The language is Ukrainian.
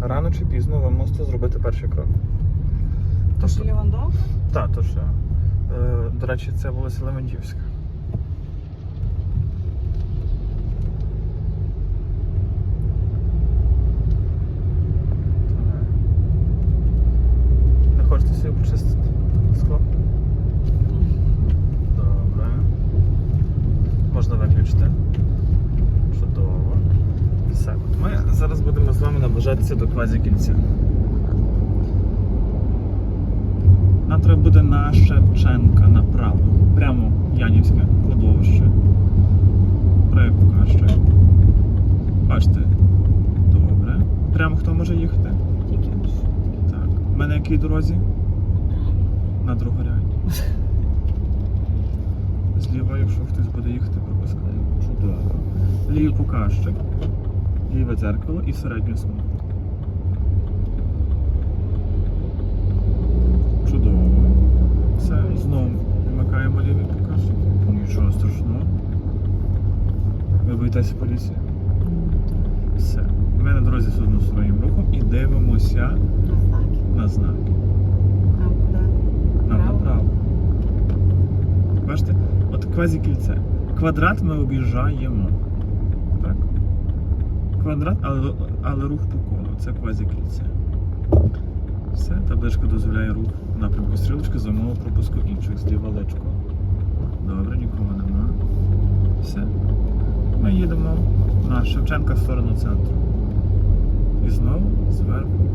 рано чи пізно ви мусите зробити перший крок. То що Лівандовка? Так, то що. Е, до речі, це вулиця Лементівська. Не хочете собі почистити скло? Добре. Можна виключити. Чудово. Все. От Ми зараз будемо з вами наближатися до квазі кільця. Нам треба буде на Шевченка направо. Прямо Янівське кладовище. Проєкт покаже. Бачите. Добре. Прямо хто може їхати? Тільки Так. У мене якій дорозі? На другорядній. Зліва, якщо хтось буде їхати, пропускає. Чудово. Лівий показчик, ліве дзеркало і середню смугу. Чудово. Все, знову вимикаємо лівий показчик. Нічого страшного. Ви боїтеся поліції? Все. Ми на дорозі з одностороннім рухом і дивимося На знаки. на. Нам направо. Бачите? От квазі кільце. Квадрат ми об'їжджаємо. Так? Квадрат, але, але рух по колу. Це квазі кільце. Все, табличка дозволяє рух напрямку стрілочки за умови пропуску інших зліва личко. Добре, нікого нема. Все. Ми їдемо на Шевченка в сторону центру. І знову зверху